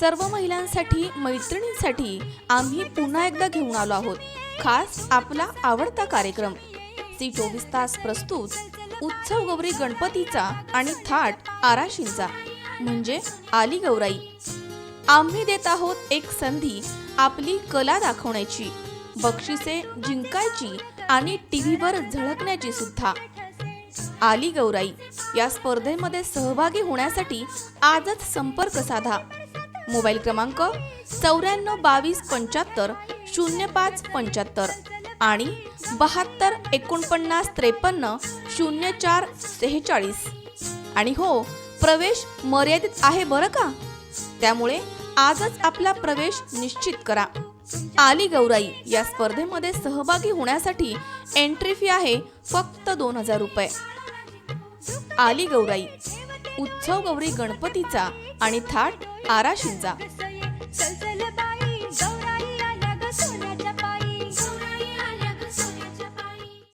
सर्व महिलांसाठी मैत्रिणींसाठी आम्ही पुन्हा एकदा घेऊन आलो आहोत. खास आपला आवडता कार्यक्रम. सी चोवीस तास प्रस्तुत उत्सव गौरी गणपतीचा आणि थाट आराशींचा. म्हणजे आली गौराई. आम्ही देत आहोत एक संधी आपली कला दाखवण्याची बक्षिसे जिंकायची आणि टीव्हीवर झळकण्याची सुद्धा. आली गौराई या स्पर्धेमध्ये सहभागी होण्यासाठी आजच संपर्क साधा. मोबाईल क्रमांक चौऱ्याण्णव बावीस पंच्याहत्तर शून्य पाच पंच्याहत्तर आणि बहात्तर एकोणपन्नास त्रेपन्न शून्य चार सेहेचाळीस. आणि हो प्रवेश मर्यादित आहे बरं का? त्यामुळे आजच आपला प्रवेश निश्चित करा. आली गौराई या स्पर्धेमध्ये सहभागी होण्यासाठी एंट्री फी आहे फक्त दोन हजार रुपये. आली गौराई उत्सव गौरी गणपतीचा आणि थाट आराशींचा. चल चल